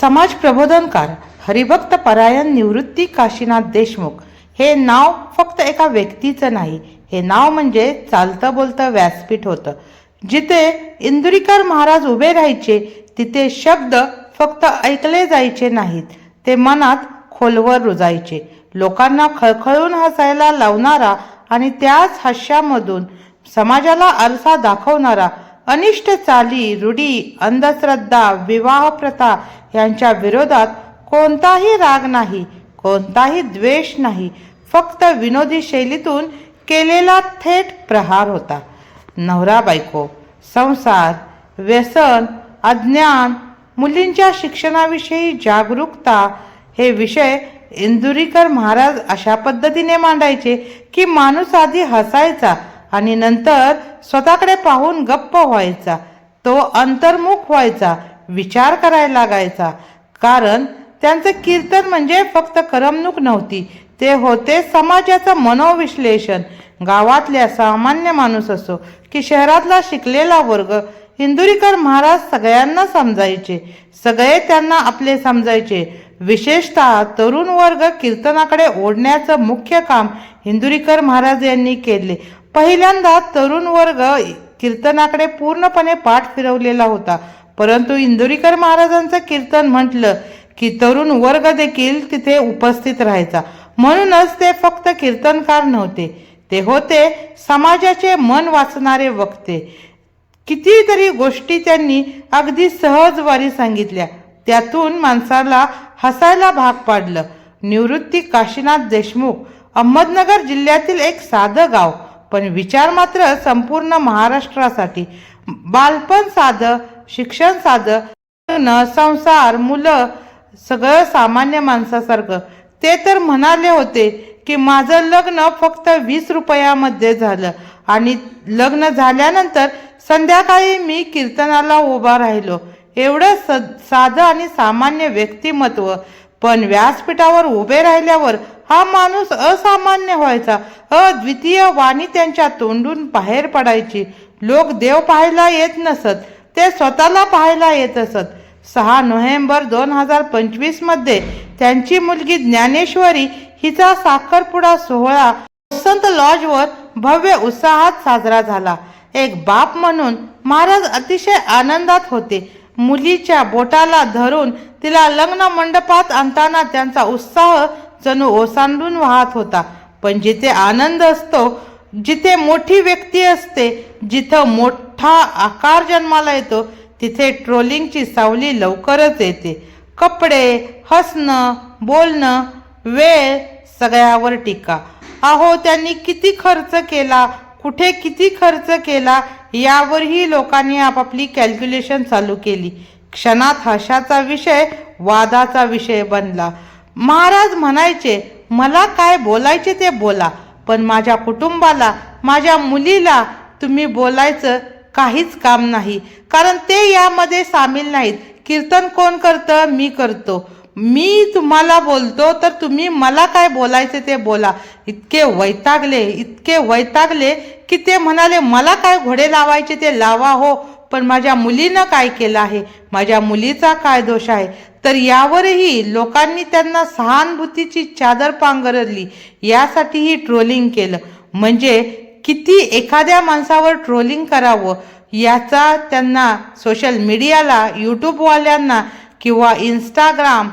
समाज प्रबोधनकार हरिभक्त परायण निवृत्ती काशीनाथ देशमुख. हे नाव फक्त एका व्यक्तीचं नाही हे नाव म्हणजे चालतं बोलतं व्यासपीठ होतं. जिथे इंदुरीकर महाराज उभे राहायचे तिथे शब्द फक्त ऐकले जायचे नाहीत. ते मनात खोलवर रुजायचे. लोकांना खळखळून हसायला लावणारा आणि त्याच हास्यामधून समाजाला आरसा दाखवणारा अनिष्ट चाली रूढी अंधश्रद्धा विवाह प्रथा यांच्या विरोधात कोणताही राग नाही कोणताही द्वेष नाही. फक्त विनोदी शैलीतून केलेला थेट प्रहार होता. नवरा बायको संसार व्यसन अज्ञान मुलींच्या शिक्षणाविषयी जागरूकता हे विषय इंदुरीकर महाराज अशा पद्धतीने मांडायचे की माणूस आधी हसायचा आणि नंतर स्वतःकडे पाहून गप्प व्हायचा. तो अंतर्मुख व्हायचा विचार करायला लागायचा. कारण त्यांचं कीर्तन म्हणजे फक्त करमणूक नव्हती ते होते समाजाचं मनोविश्लेषण. गावातल्या सामान्य माणूस असो की शहरातला शिकलेला वर्ग इंदुरीकर महाराज सगळ्यांना समजायचे. सगळे त्यांना आपले समजायचे. विशेषतः तरुण वर्ग कीर्तनाकडे ओढण्याचं मुख्य काम इंदुरीकर महाराज यांनी केले. पहिल्यांदा तरुण वर्ग कीर्तनाकडे पूर्णपणे पाठ फिरवलेला होता. परंतु इंदुरीकर महाराजांचं कीर्तन म्हटलं की तरुण वर्ग देखील तिथे उपस्थित राहायचा. म्हणूनच ते फक्त कीर्तनकार नव्हते. ते होते समाजाचे मन वाचणारे वक्ते. कितीतरी गोष्टी त्यांनी अगदी सहजवारी सांगितल्या. त्यातून माणसाला हसायला भाग पाडलं. निवृत्ती काशीनाथ देशमुख अहमदनगर जिल्ह्यातील एक साधं गाव. पण विचार मात्र संपूर्ण महाराष्ट्रासाठी. बालपण साधं शिक्षण साधं लग्न संसार मुलं सगळं सामान्य माणसासारखं. ते तर म्हणाले होते की माझं लग्न फक्त वीस रुपयामध्ये झालं आणि लग्न झाल्यानंतर संध्याकाळी मी कीर्तनाला उभा राहिलो. एवढं स साधं आणि सामान्य व्यक्तिमत्व. पण व्यासपीठावर उभे राहिल्यावर हा माणूस असामान्य व्हायचा. अद्वितीय वाणी त्यांच्या तोंडून बाहेर पडायची. लोक देव पाहायला येत नसत. ते स्वतःला पाहायला येत असत. सहा नोव्हेंबर दोन हजार पंचवीसमध्ये त्यांची मुलगी ज्ञानेश्वरी हिचा साखरपुडा सोहळा वसंत लॉजवर भव्य उत्साहात साजरा झाला. एक बाप म्हणून महाराज अतिशय आनंदात होते. मुलीच्या बोटाला धरून तिला लग्न मंडपात आणताना त्यांचा उत्साह जणू ओसांडून वाहत होता. पण जिथे आनंद असतो जिथे मोठी व्यक्ती असते जिथं मोठा आकार जन्माला येतो तिथे ट्रोलिंगची सावली लवकरच येते. कपडे हसणं बोलणं वेळ सगळ्यावर टीका. अहो त्यांनी किती खर्च केला कुठे किती खर्च केला यावरही लोकांनी आपापली कॅल्क्युलेशन चालू केली. क्षणात हशाचा विषय वादाचा विषय बनला. महाराज म्हणायचे मला काय बोलायचे ते बोला पण माझ्या कुटुंबाला माझ्या मुलीला तुम्ही बोलायचं काहीच काम नाही कारण ते यामध्ये सामील नाहीत. कीर्तन कोण करतं? मी करतो. मी तुम्हाला बोलतो तर तुम्ही मला काय बोलायचे ते बोला. इतके वैतागले इतके वैतागले की ते म्हणाले मला काय घोडे लावायचे ते लावा हो पण माझ्या मुलीनं काय केलं आहे? माझ्या मुलीचा काय दोष आहे? तर यावरही लोकांनी त्यांना सहानुभूतीची चादर पांघरली. यासाठीही ट्रोलिंग केलं. म्हणजे किती एखाद्या माणसावर ट्रोलिंग करावं? याचा त्यांना सोशल मीडियाला यूट्यूबवाल्यांना किंवा इंस्टाग्राम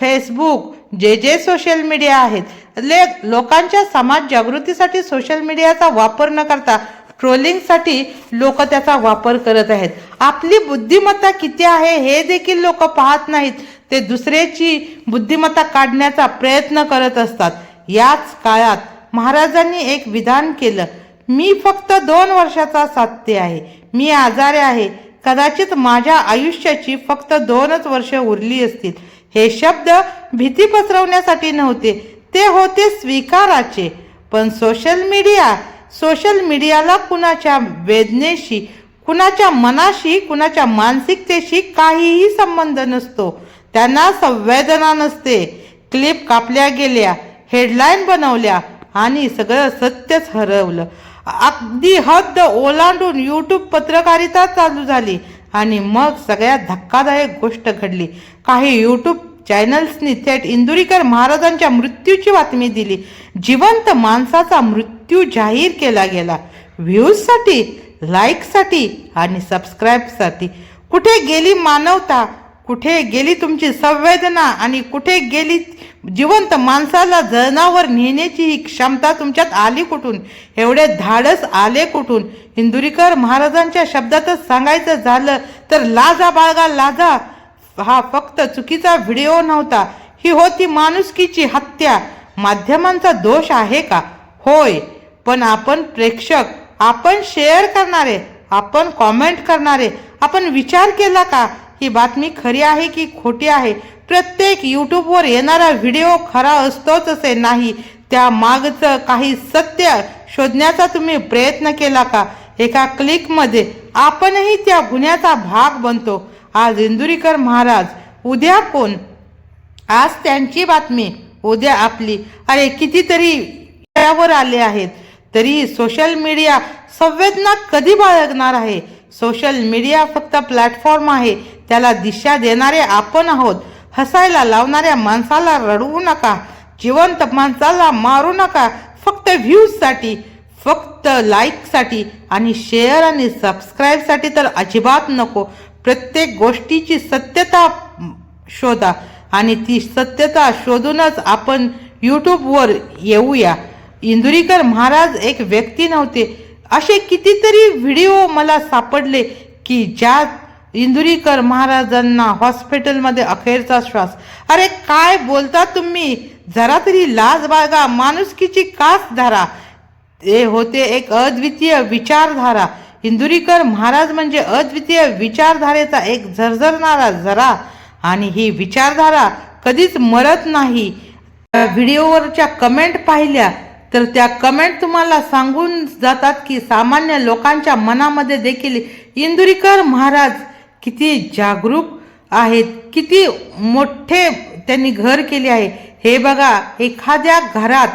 फेसबुक जे जे सोशल मीडिया आहेत ले लोकांच्या समाज जागृतीसाठी सोशल मीडियाचा वापर न करता ट्रोलिंगसाठी लोक त्याचा वापर करत आहेत. आपली बुद्धिमत्ता किती आहे हे देखील लोक पाहत नाहीत. ते दुसऱ्याची बुद्धिमत्ता काढण्याचा प्रयत्न करत असतात. याच काळात महाराजांनी एक विधान केलं. मी फक्त दोन वर्षाचा साध्य आहे. मी आजारी आहे. कदाचित माझ्या आयुष्याची फक्त दोनच वर्ष उरली असतील. हे शब्द भीती पसरवण्यासाठी नव्हते. ते होते स्वीकाराचे. पण सोशल मीडिया सोशल मीडियाला कुणाच्या वेदनेशी कुणाच्या मनाशी कुणाच्या मानसिकतेशी काहीही संबंध नसतो. त्यांना संवेदना नसते. क्लिप कापल्या गेल्या हेडलाईन बनवल्या आणि सगळं सत्यच हरवलं अगदी हद्द ओलांडून यूट्यूब पत्रकारिता चालू झाली आणि मग सगळ्यात धक्कादायक गोष्ट घडली. काही यूट्यूब चॅनल्सनी थेट इंदुरीकर महाराजांच्या मृत्यूची बातमी दिली. जिवंत माणसाचा मृत्यू जाहीर केला गेला. व्ह्यूजसाठी लाईकसाठी आणि सबस्क्राईबसाठी. कुठे गेली मानवता? कुठे गेली तुमची संवेदना? आणि कुठे गेली जिवंत माणसाला जनावर नेण्याची ही क्षमता तुमच्यात आली कुठून? एवढे धाडस आले कुठून? इंदुरीकर महाराजांच्या शब्दातच सांगायचं झालं तर लाजा बाळगा लाजा. हा फक्त चुकीचा व्हिडिओ नव्हता. ही होती माणुसकीची हत्या. माध्यमांचा दोष आहे का? होय. पण आपण प्रेक्षक आपण शेअर करणारे आपण कॉमेंट करणारे आपण विचार केला का? ही बातमी खरी आहे की खोटी आहे? प्रत्येक यूट्यूबवर येणारा व्हिडिओ खरा असतोच असे नाही. त्या मागचं काही सत्य शोधण्याचा तुम्ही प्रयत्न केला का? एका क्लिकमध्ये आपणही त्या गुन्ह्याचा भाग बनतो. आज इंदुरीकर महाराज उद्या कोण? आज त्यांची बातमी उद्या आपली. अरे कितीतरी विषयावर आले आहेत. तरी सोशल मीडिया संवेदना कधी बाळगणार आहे? सोशल मीडिया फक्त प्लॅटफॉर्म आहे. त्याला दिशा देणारे आपण आहोत. हसायला लावणाऱ्या माणसाला रडवू नका. जिवंत माणसाला मारू नका. फक्त व्ह्यूजसाठी फक्त लाईकसाठी आणि शेअर आणि सबस्क्राईबसाठी तर अजिबात नको. प्रत्येक गोष्टीची सत्यता शोधा. आणि ती सत्यता शोधूनच आपण यूट्यूबवर येऊया. इंदुरीकर महाराज एक व्यक्ती नव्हते. असे कितीतरी व्हिडिओ मला सापडले की ज्यात इंदुरीकर महाराजांना हॉस्पिटलमध्ये अखेरचा श्वास. अरे काय बोलता तुम्ही? जरा तरी लाज बाळगा. माणुसकीची कास धारा. ते होते एक अद्वितीय विचारधारा. इंदुरीकर महाराज म्हणजे अद्वितीय विचारधारेचा एक झरझरणारा झरा आणि ही विचारधारा कधीच मरत नाही. व्हिडिओवरच्या कमेंट पाहिल्या. तर त्या कमेंट तुम्हाला सांगून जातात की सामान्य लोकांच्या मनामध्ये देखील इंदुरीकर महाराज किती जागरूक आहेत किती मोठे त्यांनी घर केले आहे. हे बघा एखाद्या घरात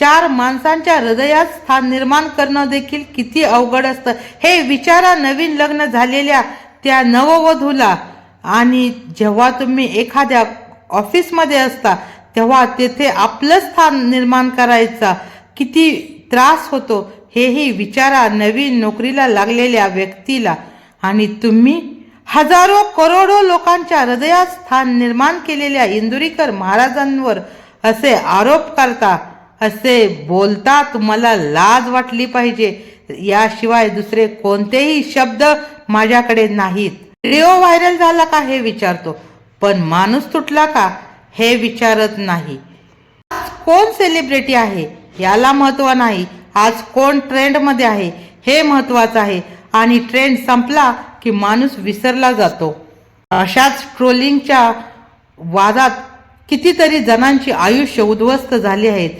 चार माणसांच्या हृदयात स्थान निर्माण करणं देखील किती अवघड असतं. हे विचारा नवीन लग्न झालेल्या त्या नववधूला. आणि जेव्हा तुम्ही एखाद्या ऑफिसमध्ये असता तेव्हा तेथे आपलं स्थान निर्माण करायचा. किती त्रास होतो हेही विचारा नवीन नोकरीला लागलेल्या व्यक्तीला. आणि तुम्ही हजारो करोडो लोकांच्या हृदयात स्थान निर्माण केलेल्या इंदुरीकर महाराजांवर असे आरोप करता असे बोलता तुम्हाला लाज वाटली पाहिजे. याशिवाय दुसरे कोणतेही शब्द माझ्याकडे नाहीत. व्हिडिओ व्हायरल झाला का हे विचारतो पण माणूस तुटला का हे विचारत नाही. कोण सेलिब्रिटी आहे? याला महत्त्व नाही. आज कोण ट्रेंडमध्ये आहे हे महत्त्वाचं आहे. आणि ट्रेंड संपला की माणूस विसरला जातो. अशाच ट्रोलिंगच्या वादात कितीतरी जणांची आयुष्य उद्ध्वस्त झाली आहेत.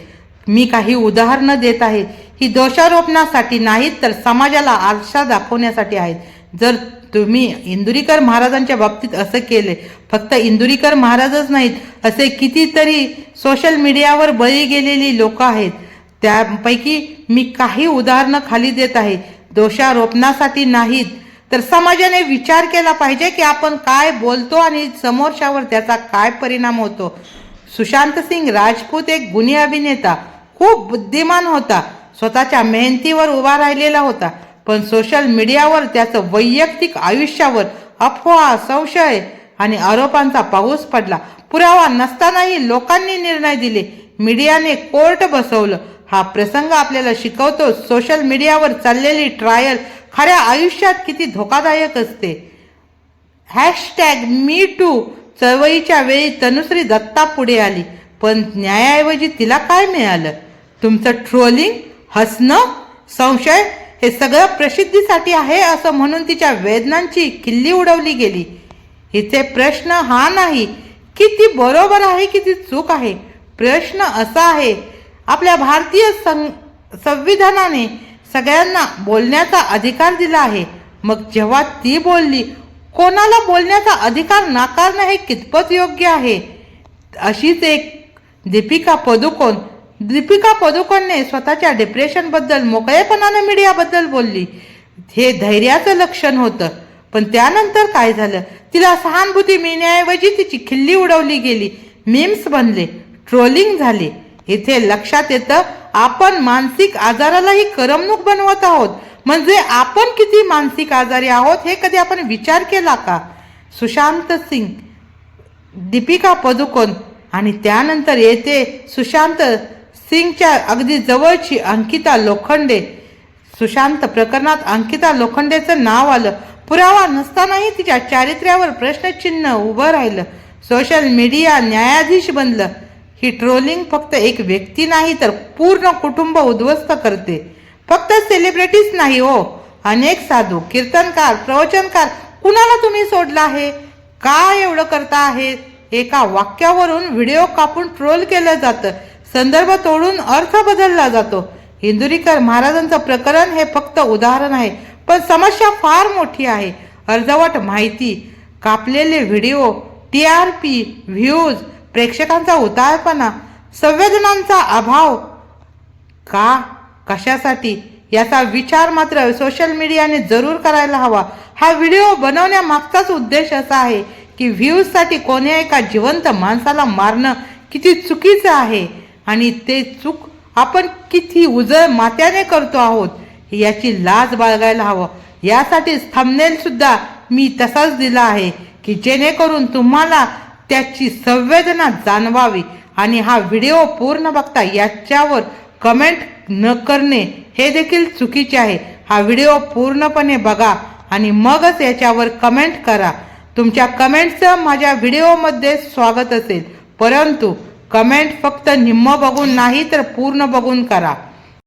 मी काही उदाहरणं देत आहे. ही दोषारोपणासाठी नाहीत तर समाजाला आरसा दाखवण्यासाठी आहेत. जर तुम्ही इंदुरीकर महाराजांच्या बाबतीत असं केले फक्त इंदुरीकर महाराजच नाहीत असे कितीतरी सोशल मीडियावर बळी गेलेली लोक आहेत. त्यापैकी मी काही उदाहरणं खाली देत आहे. दोषारोपणासाठी नाहीत. तर समाजाने विचार केला पाहिजे की आपण काय बोलतो आणि समोरच्यावर त्याचा काय परिणाम होतो. सुशांत सिंग राजपूत एक गुन्हे अभिनेता. खूप बुद्धिमान होता. स्वतःच्या मेहनतीवर उभा राहिलेला होता. पण सोशल मीडियावर त्याचं वैयक्तिक आयुष्यावर अफवा संशय आणि आरोपांचा पाऊस पडला. पुरावा नसतानाही लोकांनी निर्णय दिले. मीडियाने कोर्ट बसवलं. हा प्रसंग आपल्याला शिकवतो. सोशल मीडियावर चाललेली ट्रायल खऱ्या आयुष्यात किती धोकादायक असते. हॅशटॅग मी टू चळवळीच्या वेळी तनुश्री दत्ता पुढे आली. पण न्यायाऐवजी तिला काय मिळालं? तुमचं ट्रोलिंग हसणं संशय हे सगळं प्रसिद्धीसाठी आहे असं म्हणून तिच्या वेदनांची किल्ली उडवली गेली. इथे प्रश्न हा नाही की ती बरोबर आहे की ती चूक आहे. प्रश्न असा आहे आपल्या भारतीय सं संविधानाने सगळ्यांना बोलण्याचा अधिकार दिला आहे. मग जेव्हा ती बोलली कोणाला बोलण्याचा अधिकार नाकारणं हे कितपत योग्य आहे? अशीच एक दीपिका पदुकोण दीपिका पदुकोणने स्वतःच्या डिप्रेशनबद्दल मोकळेपणानं मीडियाबद्दल बोलली. हे धैर्याचं लक्षण होतं. पण त्यानंतर काय झालं? तिला सहानुभूती मिळण्याऐवजी तिची खिल्ली उडवली गेली. मीम्स बनले. ट्रोलिंग झाले. इथे लक्षात येतं आपण मानसिक आजारालाही करमणूक बनवत आहोत. म्हणजे आपण किती मानसिक आजारी आहोत हे कधी आपण विचार केला का? सुशांत सिंग दीपिका पदुकोण आणि त्यानंतर येते सुशांत सिंगच्या अगदी जवळची अंकिता लोखंडे. सुशांत प्रकरणात अंकिता लोखंडेचं नाव आलं. पुरावा नसतानाही तिच्या चारित्र्यावर प्रश्नचिन्ह उभं राहिलं. सोशल मीडिया न्यायाधीश बनलं. ही ट्रोलिंग फक्त एक व्यक्ती नाही तर पूर्ण कुटुंब उद्ध्वस्त करते. फक्त सेलिब्रिटीज नाही हो. अनेक साधू कीर्तनकार प्रवचनकार कुणाला तुम्ही सोडलं आहे? का एवढं करता आहे? एका वाक्यावरून व्हिडिओ कापून ट्रोल केलं जातं. संदर्भ तोडून अर्थ बदलला जातो. इंदुरीकर महाराजांचं प्रकरण हे फक्त उदाहरण आहे पण समस्या फार मोठी आहे. अर्धवट माहिती कापलेले video T R P views प्रेक्षकांचा उतारपणा संवेदनांचा अभाव का कशासाठी याचा विचार मात्र सोशल मीडियाने जरूर करायला हवा. हा व्हिडिओ बनवण्यामागचाच उद्देश असा आहे की व्ह्यूजसाठी कोण्या एका जिवंत माणसाला मारणं किती चुकीचं आहे आणि ते चूक आपण किती उजळ मात्याने करतो आहोत याची लाज बाळगायला हवं. यासाठी थंबनेल सुद्धा मी तसाच दिला आहे की जेणेकरून तुम्हाला त्याची संवेदना जाणवावी आणि हा व्हिडिओ पूर्ण बघता याच्यावर कमेंट न करणे हे देखील चुकीचे आहे. हा व्हिडिओ पूर्णपणे बघा आणि मगच याच्यावर कमेंट करा. तुमच्या कमेंटचं माझ्या व्हिडिओमध्ये स्वागत असेल. परंतु कमेंट फक्त निम्म बघून नाही तर पूर्ण बघून करा.